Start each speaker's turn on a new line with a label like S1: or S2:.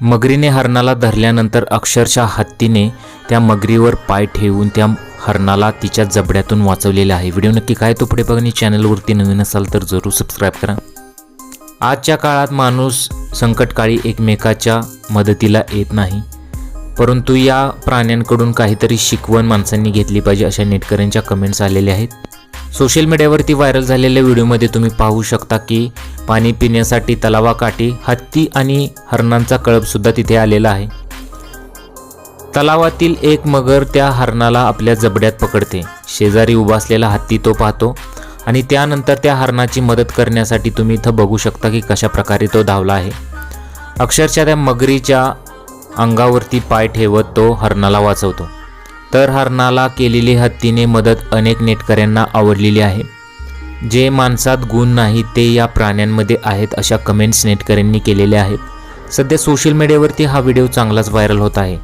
S1: मगरीने हरणाला धरल्यानंतर अक्षरशः हत्तीने त्या मगरीवर पाय ठेवून त्या हरणाला तिच्या जबड्यातून वाचवलेले आहे. व्हिडिओ नक्की काय तो पुढे बघणे चॅनलवरती नवीन असाल तर जरूर सबस्क्राईब करा. आजच्या काळात माणूस संकटकाळी एकमेकाच्या मदतीला येत नाही. परंतु या प्राण्यांकडून काहीतरी शिकवण माणसांनी घेतली पाहिजे अशा नेटकऱ्यांच्या कमेंट्स आलेल्या आहेत. सोशल मीडियावरती व्हायरल झालेल्या व्हिडिओमध्ये तुम्ही पाहू शकता की पाणी पिण्यासाठी तलावाकाठी हत्ती आणि हरणांचा कळपसुद्धा तिथे आलेला आहे. तलावातील एक मगर त्या हरणाला आपल्या जबड्यात पकडते. शेजारी उभा असलेला हत्ती तो पाहतो आणि त्यानंतर त्या हरणाची मदत करण्यासाठी तुम्ही इथं बघू शकता की कशा प्रकारे तो धावला आहे. अक्षरशः त्या मगरीच्या अंगावरती पाय ठेवत तो हरणाला वाचवतो. तर हरणाला केलेली हत्तीने मदत अनेक नेटकऱ्यांना आवडलेली आहे. जे माणसात गुण नाही ते या प्राण्यांमध्ये आहेत अशा कमेंट्स नेटकऱ्यांनी केलेल्या आहेत. सध्या सोशल मीडियावरती हा व्हिडिओ चांगलाच व्हायरल होत आहे.